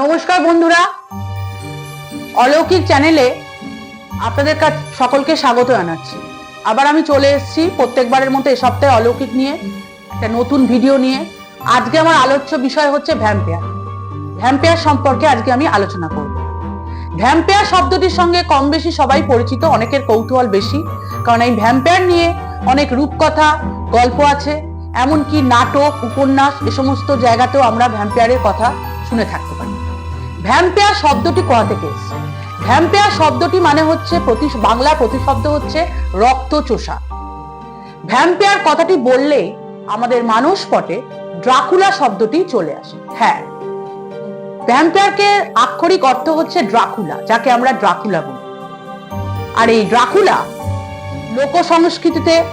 নমস্কার বন্ধুরা। অলৌকিক চ্যানেলে আপনাদের কাছে সকলকে স্বাগত জানাচ্ছি। আবার আমি চলে এসেছি প্রত্যেকবারের মতো এ সপ্তাহে অলৌকিক নিয়ে, একটা নতুন ভিডিও নিয়ে। আজকে আমার আলোচ্য বিষয় হচ্ছে ভ্যাম্পেয়ার। ভ্যাম্পেয়ার সম্পর্কে আজকে আমি আলোচনা করব। ভ্যাম্পেয়ার শব্দটির সঙ্গে কম বেশি সবাই পরিচিত, অনেকের কৌতূহল বেশি। কারণ এই ভ্যাম্পেয়ার নিয়ে অনেক রূপকথা, গল্প আছে। এমনকি নাটক, উপন্যাস, এ সমস্ত জায়গাতেও আমরা ভ্যাম্পেয়ারের কথা শুনে থাকতে পারি। ভ্যাম্পেয়ার শব্দটি কোথা থেকে এসেছে? ভ্যাম্পেয়ার শব্দটি মানে হচ্ছে প্রতি বাংলা প্রতিশব্দ হচ্ছে রক্ত চোষা ভ্যাম্পেয়ার কথাটি বললেই আমাদের মানুষ পটে ড্রাকুলা শব্দটি চলে আসে। হ্যাঁ। ভ্যাম্পেয়ারকে আক্ষরিক অর্থ হচ্ছে ড্রাকুলা, যাকে আমরা ড্রাকুলা বলি। আর এই ড্রাকুলা লোক সংস্কৃতিতে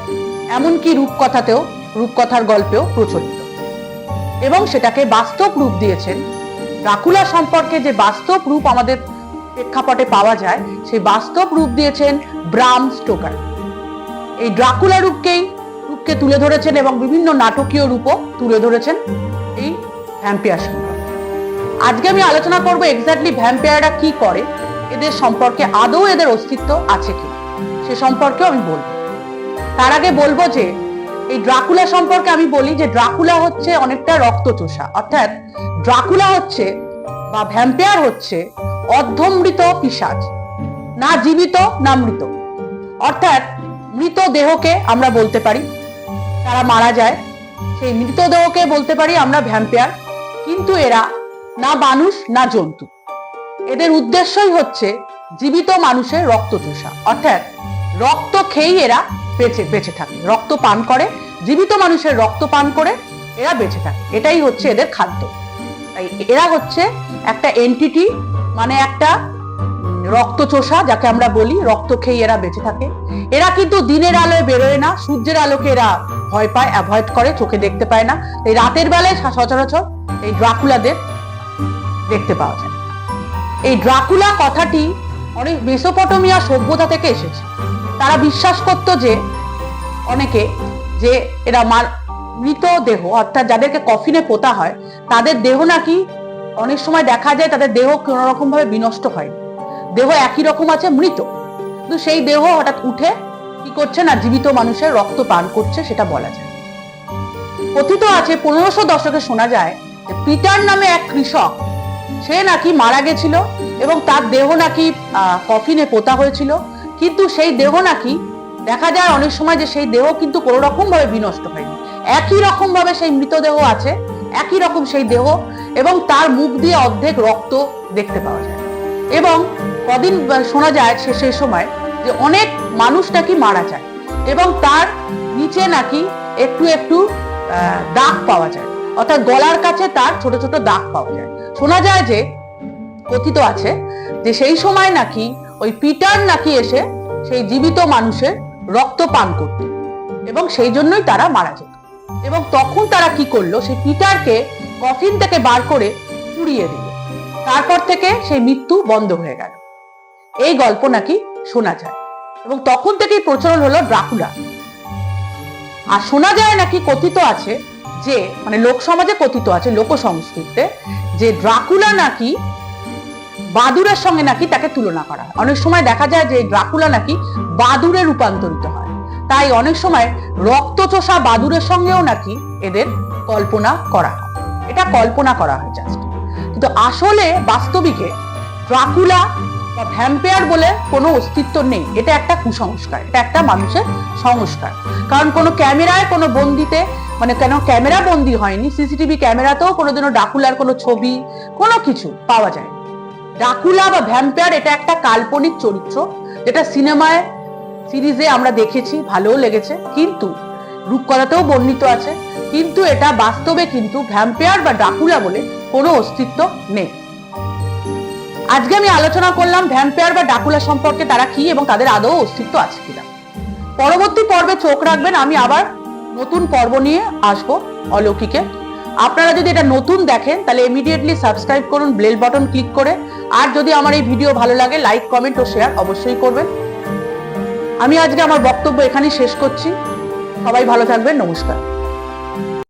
এমনকি রূপকথাতেও, রূপকথার গল্পেও প্রচলিত। এবং সেটাকে বাস্তব রূপ দিয়েছেন ড্রাকুলা সম্পর্কে যে বাস্তব রূপ আমাদের প্রেক্ষাপটে পাওয়া যায়, সেই বাস্তব রূপ দিয়েছেন ব্রাম স্টোকার। এই ড্রাকুলা রূপকেই, রূপকে তুলে ধরেছেন এবং বিভিন্ন নাটকীয় রূপও তুলে ধরেছেন এই ভ্যাম্পিয়ার সম্পর্কে আজকে আমি আলোচনা করব এক্স্যাক্টলি ভ্যাম্পায়াররা কি করে, এদের সম্পর্কে আদৌ এদের অস্তিত্ব আছে কি সে সম্পর্কেও আমি বলব। তার আগে বলব যে এই ড্রাকুলা সম্পর্কে আমি বলি যে ড্রাকুলা হচ্ছে অনেকটা রক্তচোষা। অর্থাৎ ড্রাকুলা হচ্ছে বা ভ্যাম্পায়ার হচ্ছে অর্ধমৃত পিসাজ না জীবিত, না মৃত। অর্থাৎ মৃত দেহকে আমরা বলতে পারি, তারা মারা যায়। সেই মৃতদেহকে বলতে পারি আমরা ভ্যাম্পায়ার কিন্তু এরা না মানুষ, না জন্তু। এদের উদ্দেশ্যই হচ্ছে জীবিত মানুষের রক্ত চোষা অর্থাৎ রক্ত খেয়েই এরা বেঁচে বেঁচে থাকে রক্ত পান করে, জীবিত মানুষের রক্ত পান করে, এরা বেঁচে থাকে। এটাই হচ্ছে এদের খাদ্য। তাই এরা হচ্ছে একটা এন্টিটি মানে একটা রক্তচোষা, যাকে আমরা বলি রক্ত খেয়ে এরা বেঁচে থাকে। এরা কিন্তু দিনের আলোয় বেরোয় না, সূর্যের আলোকে এরা ভয় পায় অ্যাভয়েড করে, চোখে দেখতে পায় না। এই রাতের বেলায় সচরাচর এই ড্রাকুলাদের দেখতে পাওয়া যায়। এই ড্রাকুলা কথাটি অনেক মেসোপটেমিয়া সভ্যতা থেকে এসেছে। তারা বিশ্বাস করত যে অনেকে যে এরা মার মৃত দেহ, অর্থাৎ যাদেরকে কফিনে পোতা হয়, তাদের দেহ নাকি অনেক সময় দেখা যায় তাদের দেহ কোনো রকম ভাবে বিনষ্ট হয় দেহ একই রকম আছে, মৃত। কিন্তু সেই দেহ হঠাৎ উঠে কি করছে না, জীবিত মানুষের রক্ত পান করছে সেটা বলা যায়। কথিত আছে, পনেরোশো দশকে শোনা যায় পিটার নামে এক কৃষক, সে নাকি মারা গেছিল এবং তার দেহ নাকি কফিনে পোতা হয়েছিল। কিন্তু সেই দেহ নাকি দেখা যায় অনেক সময় যে সেই দেহ কিন্তু কোনো রকম ভাবে বিনষ্ট হয়নি। একই রকম ভাবে সেই মৃতদেহ আছে, একই রকম সেই দেহ এবং তার মুখ দিয়ে অর্ধেক রক্ত দেখতে পাওয়া যায়। এবং কদিন শোনা যায় সে সেই সময় যে অনেক মানুষ নাকি মারা যায় এবং তার নিচে নাকি একটু একটু দাগ পাওয়া যায়। অর্থাৎ গলার কাছে তার ছোট ছোট দাগ পাওয়া যায়। শোনা যায় যে কথিত আছে যে সেই সময় নাকি ওই পিটার নাকি এসে সেই জীবিত মানুষের রক্ত পান করত। এবং সেই জন্যই তারা মারা যেত। এবং তখন তারা কি করল, সেই পিটারকে কফিন থেকে বার করে পুড়িয়ে দিল। তারপর থেকে সেই মৃত্যু বন্ধ হয়ে গেল। এই গল্প নাকি শোনা যায়। এবং তখন থেকেই প্রচলন হলো ড্রাকুলা। আর শোনা যায় নাকি কথিত আছে যে মানে লোক সমাজে কথিত আছে লোক সংস্কৃতিতে যে ড্রাকুলা নাকি বাদুরের সঙ্গে নাকি তাকে তুলনা করা হয়। অনেক সময় দেখা যায় যে ড্রাকুলা নাকি বাদুরে রূপান্তরিত হয়। তাই অনেক সময় রক্তচোষা বাদুরের সঙ্গেও নাকি এদের কল্পনা করা হয়। এটা কল্পনা করা হয় জাস্ট কিন্তু আসলে বাস্তবিকে ড্রাকুলা বা ভ্যাম্পায়ার বলে কোনো অস্তিত্ব নেই। এটা একটা কুসংস্কার, এটা একটা মানুষের সংস্কার। কারণ কোনো ক্যামেরায় কোনো বন্দিতে মানে কেন ক্যামেরা বন্দি হয়নি, সিসিটিভি ক্যামেরাতেও কোনোদিনও ডাকুলার কোনো ছবি, কোনো কিছু পাওয়া যায়। ডাকুলা বা ভ্যাম্পায়ার এটা একটা কাল্পনিক চরিত্র, যেটা সিনেমায়, সিরিজে আমরা দেখেছি, ভালোও লেগেছে, কিন্তু রূপকথাতেও বর্ণিত আছে, কিন্তু এটা বাস্তবে কিন্তু ভ্যাম্পায়ার বা ডাকুলা বলে কোনো অস্তিত্ব নেই। আজকে আমি আলোচনা করলাম ভ্যাম্পায়ার বা ডাকুলা সম্পর্কে তারা কি এবং তাদের আদৌ অস্তিত্ব আছে কিনা। পরবর্তী পর্বে চোখ রাখবেন, আমি আবার নতুন পর্ব নিয়ে আসব অলৌকিকে। আপনারা যদি এটা নতুন দেখেন, তাহলে ইমিডিয়েটলি সাবস্ক্রাইব করুন বেল বাটন ক্লিক করে। আর যদি আমার এই ভিডিও ভালো লাগে লাইক কমেন্ট ও শেয়ার অবশ্যই করবেন। আমি আজকে আমার বক্তব্য এখানেই শেষ করছি। সবাই ভালো থাকবেন, নমস্কার।